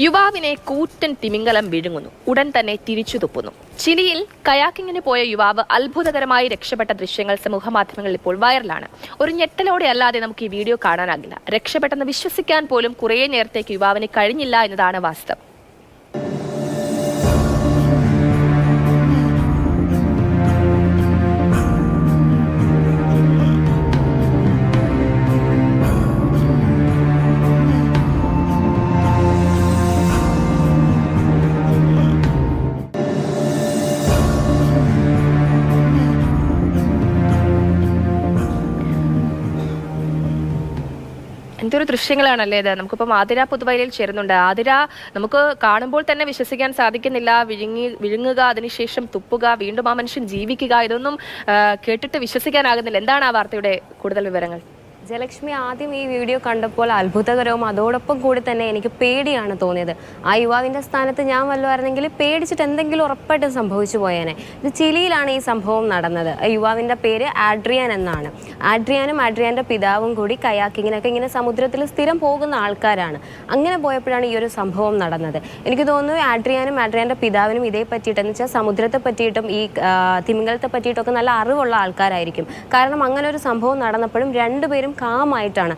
യുവാവിനെ കൂറ്റൻ തിമിംഗലം വിഴുങ്ങുന്നു. ഉടൻ തന്നെ തിരിച്ചു തുപ്പുന്നു. ചിലിയിൽ കയാക്കിങ്ങിന് പോയ യുവാവ് അത്ഭുതകരമായി രക്ഷപ്പെട്ട ദൃശ്യങ്ങൾ സമൂഹമാധ്യമങ്ങളിൽ ഇപ്പോൾ വൈറലാണ്. ഒരു ഞെട്ടലോടെ അല്ലാതെ നമുക്ക് ഈ വീഡിയോ കാണാനാകില്ല. രക്ഷപ്പെട്ടെന്ന് വിശ്വസിക്കാൻ പോലും കുറേ നേരത്തേക്ക് യുവാവിന് കഴിഞ്ഞില്ല എന്നതാണ് വാസ്തവം. എന്തൊരു ദൃശ്യങ്ങളാണല്ലേ ഇത്? നമുക്കിപ്പം ആതിര പുതുവയലിൽ ചേരുന്നുണ്ട്. ആതിര നമുക്ക് കാണുമ്പോൾ തന്നെ വിശ്വസിക്കാൻ സാധിക്കുന്നില്ല. വിഴുങ്ങി വിഴുങ്ങുക അതിനുശേഷം തുപ്പുക വീണ്ടും ആ മനുഷ്യൻ ജീവിക്കുക ഇതൊന്നും കേട്ടിട്ട് വിശ്വസിക്കാനാകുന്നില്ല. എന്താണ് ആ വാർത്തയുടെ കൂടുതൽ വിവരങ്ങൾ? ജലക്ഷ്മി ആദ്യം ഈ വീഡിയോ കണ്ടപ്പോൾ അത്ഭുതകരവും അതോടൊപ്പം കൂടി തന്നെ എനിക്ക് പേടിയാണ് തോന്നിയത്. ആ യുവാവിന്റെ സ്ഥാനത്ത് ഞാൻ വല്ലതായിരുന്നെങ്കിൽ പേടിച്ചിട്ട് എന്തെങ്കിലും ഉറപ്പായിട്ടും സംഭവിച്ചു പോയേനെ. ഇത് ചിലിയിലാണ് ഈ സംഭവം നടന്നത്. ആ യുവാവിന്റെ പേര് ആഡ്രിയാൻ എന്നാണ്. ആഡ്രിയാനും ആഡ്രിയാന്റെ പിതാവും കൂടി കയാക്കിങ്ങിനൊക്കെ ഇങ്ങനെ സമുദ്രത്തിൽ സ്ഥിരം പോകുന്ന ആൾക്കാരാണ്. അങ്ങനെ പോയപ്പോഴാണ് ഈ ഒരു സംഭവം നടന്നത്. എനിക്ക് തോന്നുന്നു ആഡ്രിയാനും ആഡ്രിയാന്റെ പിതാവിനും ഇതേ പറ്റിയിട്ട് എന്ന് വെച്ചാൽ സമുദ്രത്തെ പറ്റിയിട്ടും ഈ തിമിംഗലത്തെ പറ്റിയിട്ടൊക്കെ നല്ല അറിവുള്ള ആൾക്കാരായിരിക്കും. കാരണം അങ്ങനെ ഒരു സംഭവം നടന്നപ്പോഴും രണ്ടുപേരും കാമായിട്ടാണ്.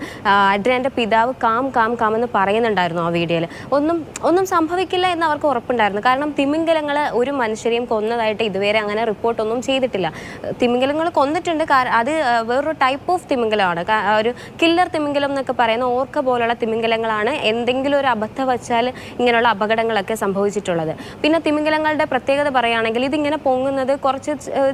അഡ്രിയാന്റെ പിതാവ് കാം കാം കാം എന്ന് പറയുന്നുണ്ടായിരുന്നു ആ വീഡിയോയിൽ. ഒന്നും ഒന്നും സംഭവിക്കില്ല എന്ന് അവർക്ക് ഉറപ്പുണ്ടായിരുന്നു. കാരണം തിമിംഗലങ്ങൾ ഒരു മനുഷ്യരെയും കൊന്നതായിട്ട് ഇതുവരെ അങ്ങനെ റിപ്പോർട്ടൊന്നും ചെയ്തിട്ടില്ല. തിമിംഗലങ്ങൾ കൊന്നിട്ടുണ്ട്. അത് വേറൊരു ടൈപ്പ് ഓഫ് തിമിംഗലമാണ്. ഒരു കില്ലർ തിമിംഗലം എന്നൊക്കെ പറയുന്ന ഓർക്ക പോലുള്ള തിമിംഗലങ്ങളാണ് എന്തെങ്കിലും ഒരു അബദ്ധം വച്ചാൽ ഇങ്ങനെയുള്ള അപകടങ്ങളൊക്കെ സംഭവിച്ചിട്ടുള്ളത്. പിന്നെ തിമിംഗലങ്ങളുടെ പ്രത്യേകത പറയുകയാണെങ്കിൽ ഇതിങ്ങനെ പൊങ്ങുന്നത് കുറച്ച്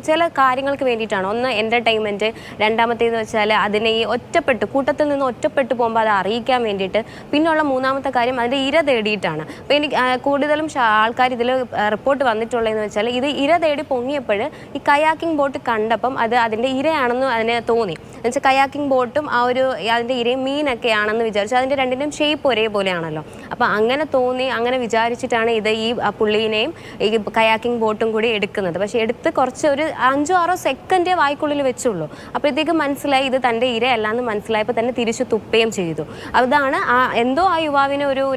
ചില കാര്യങ്ങൾക്ക് വേണ്ടിയിട്ടാണ്. ഒന്ന് എന്റർടൈൻമെന്റ് രണ്ടാമത്തേന്ന് വെച്ചാൽ അതിനെ ഈ ഒറ്റപ്പെട്ട് കൂട്ടത്തിൽ നിന്ന് ഒറ്റപ്പെട്ടു പോകുമ്പോൾ അത് അറിയിക്കാൻ വേണ്ടിയിട്ട് പിന്നുള്ള മൂന്നാമത്തെ കാര്യം അതിന്റെ ഇര തേടിയിട്ടാണ്. അപ്പോൾ എനിക്ക് കൂടുതലും ആൾക്കാർ ഇതിൽ റിപ്പോർട്ട് വന്നിട്ടുള്ളതെന്ന് വെച്ചാൽ ഇത് ഇര തേടി പൊങ്ങിയപ്പോൾ ഈ കയാക്കിംഗ് ബോട്ട് കണ്ടപ്പം അത് അതിന്റെ ഇരയാണെന്ന് അതിന് തോന്നി. എന്നുവെച്ചാൽ കയാക്കിംഗ് ബോട്ടും ആ ഒരു അതിന്റെ ഇരയും മീനൊക്കെ ആണെന്ന് വിചാരിച്ചു. അതിന്റെ രണ്ടിന്റെയും ഷേപ്പ് ഒരേപോലെയാണല്ലോ. അപ്പോൾ അങ്ങനെ തോന്നി അങ്ങനെ വിചാരിച്ചിട്ടാണ് ഇത് ഈ പുള്ളീനെയും ഈ കയാക്കിംഗ് ബോട്ടും കൂടി എടുക്കുന്നത്. പക്ഷേ എടുത്ത് കുറച്ച് ഒരു അഞ്ചോ ആറോ സെക്കൻഡേ വായ്ക്കുള്ളിൽ വെച്ചുള്ളൂ. അപ്പോഴത്തേക്ക് മനസ്സിലായി ഇത് തന്റെ ഇരയല്ലാന്ന് മനസ്സിലായപ്പോൾ തന്നെ തിരിച്ചു തുപ്പുകയും ചെയ്തു. അതാണ് ആ എന്തോ ആ യുവാവിനെ ഒരു